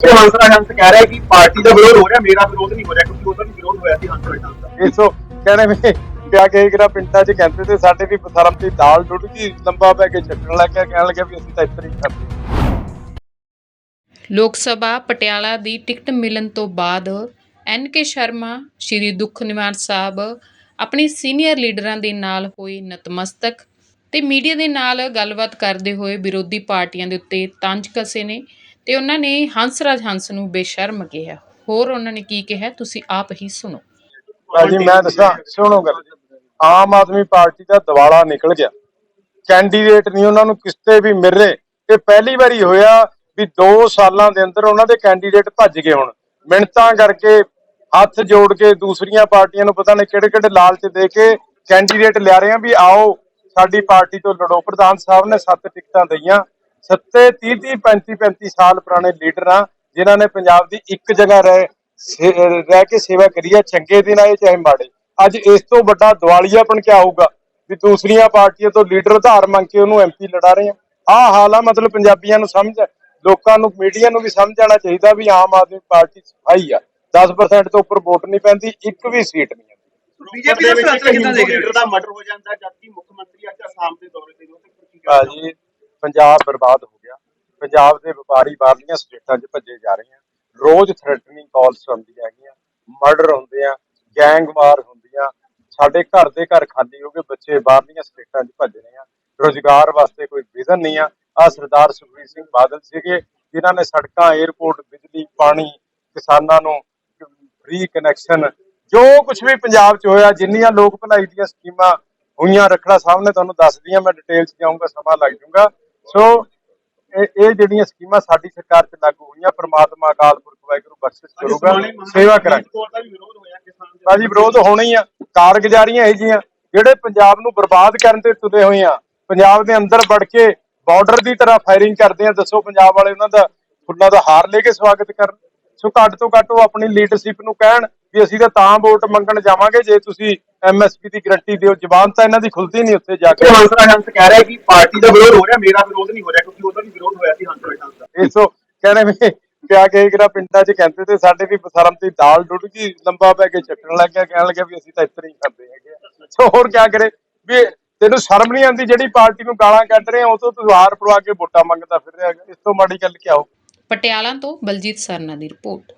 ਤੇ ਹੰਸਰਾਜ ਹੰਸ ਕਹਿ ਰਿਹਾ ਕਿ ਪਾਰਟੀ ਦਾ ਵਿਰੋਧ ਹੋ ਰਿਹਾ ਮੇਰਾ ਵਿਰੋਧ ਨਹੀਂ ਹੋ ਰਿਹਾ ਕਿਉਂਕਿ ਉਹਦਾ ਵੀ ਵਿਰੋਧ ਹੋਇਆ ਸੀ ਹੰਸਰਾਜ ਹੰਸ ਦਾ। ਇਸੋ ਕਹਿੰਦੇ ਵੀ ਕਿਆ ਕਹੇ ਕਿਰਾ ਪਿੰਡਾਂ 'ਚ ਕਹਿੰਦੇ ਤੇ ਸਾਡੇ ਵੀ ਬਸਰਮ ਦੀ ਦਾਲ ਡੁੱਡ ਗਈ ਲੰਬਾ ਪੈ ਕੇ ਛੱਡਣ ਲੱਗ ਗਿਆ ਕਹਿਣ ਲੱਗਾ ਵੀ ਅਸੀਂ ਤਾਂ ਇਸ ਤਰ੍ਹਾਂ ਹੀ ਕਰਦੇ ਲੋਕ ਸਭਾ ਪਟਿਆਲਾ ਦੀ ਟਿਕਟ ਮਿਲਣ ਤੋਂ ਬਾਅਦ ਐਨ ਕੇ ਸ਼ਰਮਾ ਸ਼੍ਰੀ ਦੁੱਖ ਨਿਵਾਰਨ ਸਾਹਿਬ ਆਪਣੀ ਸੀਨੀਅਰ ਲੀਡਰਾਂ ਦੇ ਨਾਲ ਹੋਏ ਨਤਮਸਤਕ ਤੇ ਮੀਡੀਆ ਦੇ ਨਾਲ ਗੱਲਬਾਤ ਕਰਦੇ ਹੋਏ ਵਿਰੋਧੀ ਪਾਰਟੀਆਂ ਦੇ ਉੱਤੇ ਤੰਜ ਕਸੇ ਨੇ। ਤੇ ਉਹਨਾਂ ਨੇ ਹੰਸਰਾਜ ਹੰਸ ਨੂੰ ਬੇਸ਼ਰਮ ਕਿਹਾ। ਹੋਰ ਉਹਨਾਂ ਨੇ ਕੀ ਕਿਹਾ? ਤੁਸੀਂ ਆਪ ਹੀ ਸੁਣੋ। ਭਾਜੀ, ਮੈਂ ਦੱਸਾਂ, ਸੁਣੋ ਗੱਲ। ਆਮ ਆਦਮੀ ਪਾਰਟੀ ਦਾ ਦਿਵਾਲਾ ਨਿਕਲ ਗਿਆ। ਕੈਂਡੀਡੇਟ ਨਹੀਂ ਉਹਨਾਂ ਨੂੰ ਕਿਸਤੇ ਵੀ ਮਿਲ ਰਹੇ। ਇਹ ਪਹਿਲੀ ਵਾਰੀ ਹੋਇਆ ਵੀ 2 ਸਾਲਾਂ ਦੇ ਅੰਦਰ ਉਹਨਾਂ ਦੇ ਕੈਂਡੀਡੇਟ ਭੱਜ ਗਏ ਹੁਣ। ਮਿੰਟਾਂ ਕਰਕੇ ਹੱਥ ਜੋੜ ਕੇ ਦੂਸਰੀਆਂ ਪਾਰਟੀਆਂ ਨੂੰ ਪਤਾ ਨਹੀਂ ਕਿਹੜੇ ਕਿਹੜੇ ਲਾਲਚ ਦੇ ਕੇ ਕੈਂਡੀਡੇਟ ਲਿਆ ਰਹੇ ਆ ਵੀ ਆਓ, ਸਾਡੀ ਪਾਰਟੀ ਤੋਂ ਲੜੋ। ਪ੍ਰਧਾਨ ਸਾਹਿਬ ਨੇ ਸੱਤ ਟਿਕਟਾਂ ਦਈਆਂ। ਸੱਤੇ 30 30 35 35 ਸਾਲ ਪੁਰਾਣੇ ਲੀਡਰ ਆ ਜਿਨ੍ਹਾਂ ਨੇ ਪੰਜਾਬ ਦੀ ਇੱਕ ਜਗ੍ਹਾ ਰਹਿ ਰਹਿ ਕੇ ਸੇਵਾ ਕਰੀ ਆ ਚੰਗੇ ਦਿਨ ਆਏ ਚਾਹੇ ਮਾੜੇ। ਅੱਜ ਇਸ ਤੋਂ ਵੱਡਾ ਦਿਵਾਲੀਆਪਣ ਕਿਆ ਹੋਊਗਾ? ਵੀ ਦੂਸਰੀਆਂ ਪਾਰਟੀਆਂ ਤੋਂ ਲੀਡਰ ਉਧਾਰ ਮੰਗ ਕੇ ਉਹਨੂੰ ਐਮਪੀ ਲੜਾ ਰਹੇ ਆ। ਆਹ ਹਾਲ ਆ ਮਤਲਬ ਪੰਜਾਬੀਆਂ ਨੂੰ ਸਮਝ ਲੋਕਾਂ ਨੂੰ ਮੀਡੀਆ ਨੂੰ ਵੀ ਸਮਝ ਆਉਣਾ ਚਾਹੀਦਾ ਵੀ ਆਮ ਆਦਮੀ ਪਾਰਟੀ ਸਫ਼ਾਈ ਆ। 10% ਤੋਂ ਉੱਪਰ ਵੋਟ ਨਹੀਂ ਪੈਂਦੀ ਇੱਕ ਵੀ ਸੀਟ ਨਹੀਂ ਆਉਂਦੀ। ਬੀਜੇਪੀ ਦਾ ਫੈਸਲਾ ਕਿਦਾਂ ਦੇ ਲੀਡਰ ਦਾ ਮਰਡਰ ਹੋ ਜਾਂਦਾ ਜਦਕਿ ਮੁੱਖ ਮੰਤਰੀ ਅੱਜ ਆਸਾਮ ਦੇ ਦੌਰੇ ਤੇ ਨੇ ਭਾਜੀ ਪੰਜਾਬ ਬਰਬਾਦ ਹੋ ਗਿਆ। ਪੰਜਾਬ ਦੇ ਵਪਾਰੀ ਬਾਹਰਲੀਆਂ ਸਟੇਟਾਂ 'ਚ ਭੱਜੇ ਜਾ ਰਹੇ ਆ। ਰੋਜ਼ ਥ੍ਰੈਟਨਿੰਗ ਕਾਲਸ ਆਉਂਦੀਆਂ ਹੈਗੀਆਂ ਮਰਡਰ ਹੁੰਦੇ ਆ ਗੈਂਗਵਾਰ ਹੁੰਦੀਆਂ ਸਾਡੇ ਘਰ ਦੇ ਘਰ ਖਾਲੀ ਹੋ ਗਏ ਬੱਚੇ ਬਾਹਰਲੀਆਂ ਸਟੇਟਾਂ 'ਚ ਭੱਜ ਰਹੇ ਆ। ਰੋਜ਼ਗਾਰ ਵਾਸਤੇ ਕੋਈ ਵਿਜ਼ਨ ਨਹੀਂ ਆ। ਆ ਸਰਦਾਰ ਸੁਖਬੀਰ ਸਿੰਘ ਬਾਦਲ ਸੀਗੇ, ਜਿਨ੍ਹਾਂ ਨੇ ਸੜਕਾਂ 에ਅਰਪੋਰਟ ਬਿਜਲੀ, ਪਾਣੀ, ਕਿਸਾਨਾਂ ਨੂੰ ਫ੍ਰੀ ਕਨੈਕਸ਼ਨ ਜੋ ਕੁਝ ਵੀ ਪੰਜਾਬ 'ਚ ਹੋਇਆ, ਜਿੰਨੀਆਂ ਲੋਕ ਭਲਾਈ ਦੀਆਂ ਸਕੀਮਾਂ ਹੋਈਆਂ, ਰੱਖੜਾ ਸਾਹਿਬ ਨੇ ਤੁਹਾਨੂੰ ਦੱਸਦੀਆਂ ਮੈਂ ਡਿਟੇਲ 'ਚ ਜਾਊਂਗਾ, ਸਮਾਂ ਲੱਗ ਜਾਊਗਾ। ਸੋ ਇਹ ਇਹ ਜਿਹੜੀਆਂ ਸਕੀਮਾਂ ਸਾਡੀ ਸਰਕਾਰ 'ਚ ਲਾਗੂ ਹੋਈਆਂ ਪ੍ਰਮਾਤਮਾ ਅਕਾਲ ਪੁਰਖ ਵਾਹਿਗੁਰੂ ਬਖਸ਼ਿਸ਼ ਕਰੂਗਾ ਸੇਵਾ ਕਰਾਂਗੇ। ਵੀ ਵਿਰੋਧ ਹੋਣਾ ਹੀ ਆ ਕਾਰਗੁਜ਼ਾਰੀਆਂ ਇਹ ਜੀਆਂ ਜਿਹੜੇ ਪੰਜਾਬ ਨੂੰ ਬਰਬਾਦ ਕਰਨ ਤੇ ਤੁਲੇ ਹੋਏ ਆ ਪੰਜਾਬ ਦੇ ਅੰਦਰ ਵੜ ਕੇ ਬਾਰਡਰ ਦੀ ਤਰ੍ਹਾਂ ਫਾਇਰਿੰਗ ਕਰਦੇ ਆ ਦੱਸੋ ਪੰਜਾਬ ਵਾਲੇ ਉਹਨਾਂ ਦਾ ਫੁੱਲਾਂ ਦਾ ਹਾਰ ਲੈ ਕੇ ਸਵਾਗਤ ਕਰਨ। ਸੋ ਘੱਟ ਤੋਂ ਘੱਟ ਉਹ ਆਪਣੀ ਲੀਡਰਸ਼ਿਪ ਨੂੰ ਕਹਿਣ ਵੀ ਅਸੀਂ ਤਾਂ ਤਾਂ ਵੋਟ ਮੰਗਣ ਜਾਵਾਂਗੇ ਜੇ ਤੁਸੀਂ ਐਮਐਸਪੀ ਦੀ ਗਰੰਟੀ ਦਿਓ ਜ਼ਬਾਨ ਤਾਂ ਇਹਨਾਂ ਦੀ ਖੁੱਲਦੀ ਨਹੀਂ ਉੱਥੇ ਜਾ ਕੇ ਤੇ ਹੰਸਰਾਜ ਹੰਸ ਕਹਿ ਰਿਹਾ ਕਿ ਪਾਰਟੀ ਦਾ ਵਿਰੋਧ ਹੋ ਰਿਹਾ ਮੇਰਾ ਵਿਰੋਧ ਨਹੀਂ ਹੋ ਰਿਹਾ ਕਿਉਂਕਿ ਉਹਦਾ ਵੀ ਵਿਰੋਧ ਹੋਇਆ ਸੀ ਹੰਸਰਾਜ ਹੰਸ ਦਾ ਇਸੋ ਕਹਿੰਦੇ ਵੀ ਕਿਆ ਕਹੇ ਕਿਰਾ ਪਿੰਡਾਂ 'ਚ ਕਹਿੰਦੇ ਤੇ ਸਾਡੇ ਵੀ ਬਸਰਮ ਦੀ ਦਾਲ ਡੁੱਡ ਗਈ ਲੰਬਾ ਪੈ ਕੇ ਛੱਡਣ ਲੱਗ ਗਿਆ ਕਹਿਣ ਲੱਗਾ ਵੀ ਅਸੀਂ ਤਾਂ ਹੀ ਕਰਦੇ ਹੈਗੇ। ਸੋ ਹੋਰ ਕਿਆ ਕਰੇ ਵੀ ਤੈਨੂੰ ਸ਼ਰਮ ਨਹੀਂ ਆਉਂਦੀ ਜਿਹੜੀ ਪਾਰਟੀ ਨੂੰ ਗਾਲਾਂ ਕੱਢ ਰਹੇ ਆ ਉਹ ਤੋਂ ਤੂੰ ਹਾਰ ਪੜਵਾ ਕੇ ਵੋਟਾਂ ਮੰਗਦਾ ਫਿਰ ਰਿਹਾ। ਇਸ ਤੋਂ ਮਾੜੀ ਗੱਲ ਕਿਆ ਹੋ ਪਟਿਆਲਾ ਤੋਂ ਬਲਜੀਤ ਸਰਨਾ ਦੀ ਰਿਪੋਰਟ।